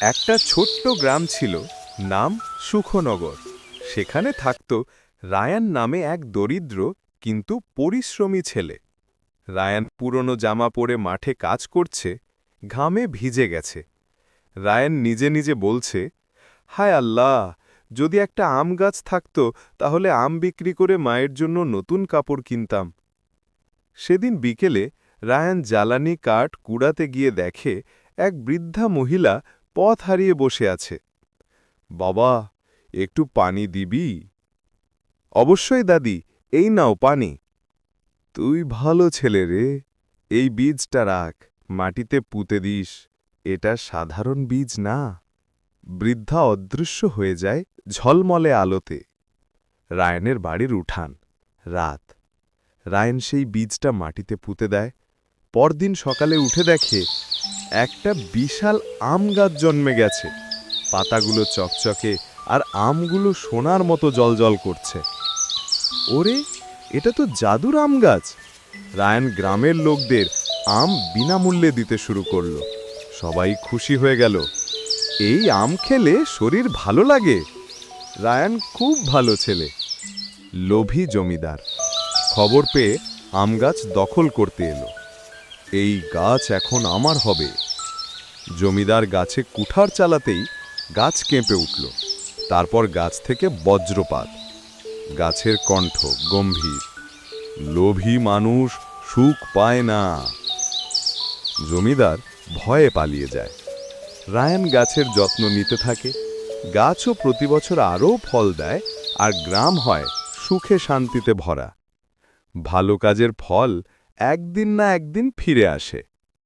একটা ছোট্ট গ্রাম ছিল, নাম সুখনগর। সেখানে থাকত রায়ান নামে এক দরিদ্র কিন্তু পরিশ্রমী ছেলে। রায়ান পুরনো জামা পরে মাঠে কাজ করছে, ঘামে ভিজে গেছে। রায়ান নিজে নিজে বলছে, হায় আল্লাহ, যদি একটা আম গাছ থাকত, তাহলে আম বিক্রি করে মায়ের জন্য নতুন কাপড় কিনতাম। সেদিন বিকেলে রায়ান জ্বালানি কাঠ কুড়াতে গিয়ে দেখে এক বৃদ্ধা মহিলা পথ হারিয়ে বসে আছে। বাবা, একটু পানি দিবি? অবশ্যই দাদি, এই নাও পানি। তুই ভালো ছেলে রে, এই বীজটা রাখ, মাটিতে পুঁতে দিস, এটা সাধারণ বীজ না। বৃদ্ধা অদৃশ্য হয়ে যায় ঝলমলে আলোতে। রায়নের বাড়ির উঠান, রাত। রায়ন সেই বীজটা মাটিতে পুঁতে দেয়, পরদিন সকালে উঠে দেখে একটা বিশাল আম গাছ জন্মে গেছে। পাতাগুলো চকচকে আর আমগুলো সোনার মতো জলজল করছে। ওরে, এটা তো জাদুর আম গাছ। রায়ন গ্রামের লোকদের আম বিনামূল্যে দিতে শুরু করল। সবাই খুশি হয়ে গেল। এই আম খেলে শরীর ভালো লাগে। রায়ান খুব ভালো ছেলে। লোভী জমিদার। খবর পেয়ে আম গাছ দখল করতে এলো। এই গাছ এখন আমার হবে। জমিদার গাছে কুঠার চালাতেই গাছ কেঁপে উঠল। তারপর গাছ থেকে বজ্রপাত। গাছের কণ্ঠ গম্ভীর। লোভী মানুষ সুখ পায় না। জমিদার ভয়ে পালিয়ে যায়। রায়ান গাছের যত্ন নিতে থাকে। গাছও প্রতি বছর আরও ফল দেয় আর গ্রাম হয় সুখে শান্তিতে ভরা। ভালো কাজের ফল একদিন না একদিন ফিরে আসে।